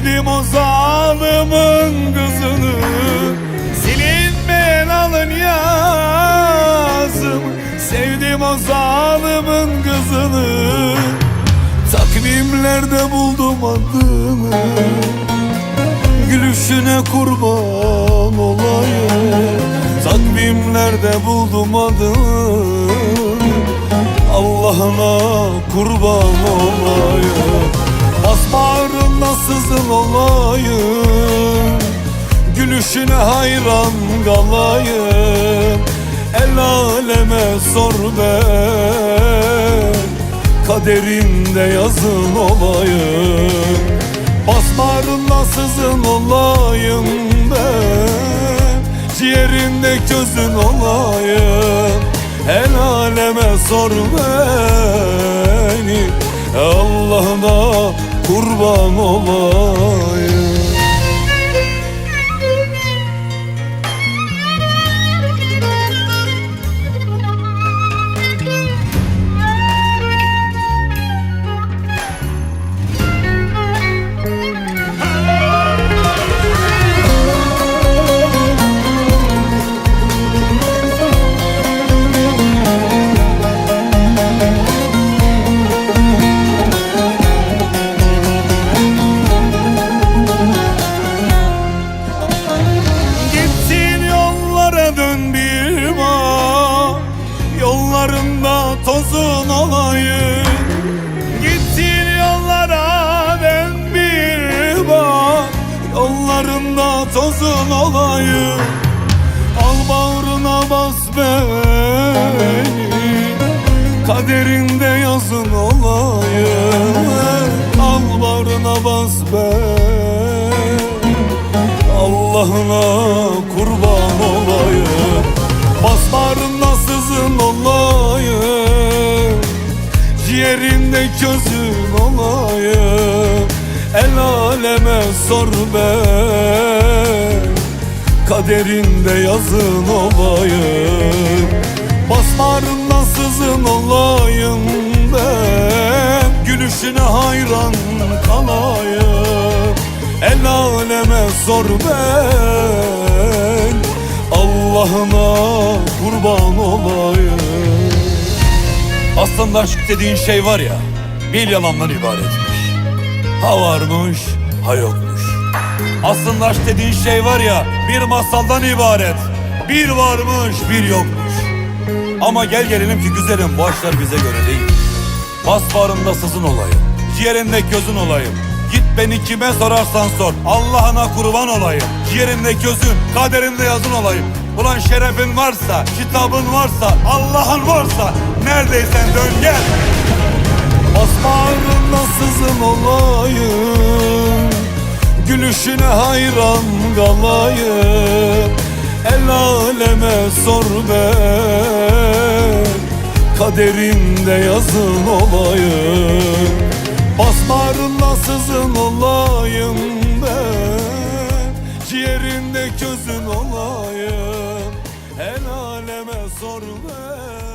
Sevdim o zalimin kızını. Silinmeyen alın yazım Sevdim o zalimin kızını. Takvimlerde buldum adını. Gülüşüne kurban olayım. Takvimlerde buldum adını. Allah'ına kurban olayım. Asmarına sızın olayım. Gülüşüne hayran kalayım. El aleme sor ben Kaderimde yazın olayım. Basmarına sızın olayım ben Ciğerinde gözün olayım. El aleme sor beni. Allah'ına kurban olayım tozun olayım Al bağrına bas beni. Kaderinde yazın olayım Al bağrına bas beni. Allah'ına kurban olayım Basmarına sızın olayım Ciğerinde gözün olayım El aleme sor ben Kaderinde yazın olayım Basmarına sızın olayım ben. Gülüşüne hayran kalayım. El aleme sor ben. Allah'ına kurban olayım. Aslında aşk dediğin şey var ya bir yalandan ibaretmiş. Ha varmış ha yokmuş. Aslında aşk dediğin şey var ya bir masaldan ibaret. Bir varmış bir yokmuş. Ama gel gelelim ki güzelim bu aşklar bize göre değil. Basbarında sızın olayım. Ciğerinde gözün olayım. Git beni kime sorarsan sor. Allah'ına kurban olayım. Ciğerinde gözün, kaderinde yazın olayım. Ulan şerefin varsa, kitabın varsa, Allah'ın varsa neredeysen dön gel. Gülüşüne hayran kalayım. El aleme sor ben Kaderinde yazın olayım. Basmarına sızın olayım ben Ciğerinde gözün olayım. El aleme sor ben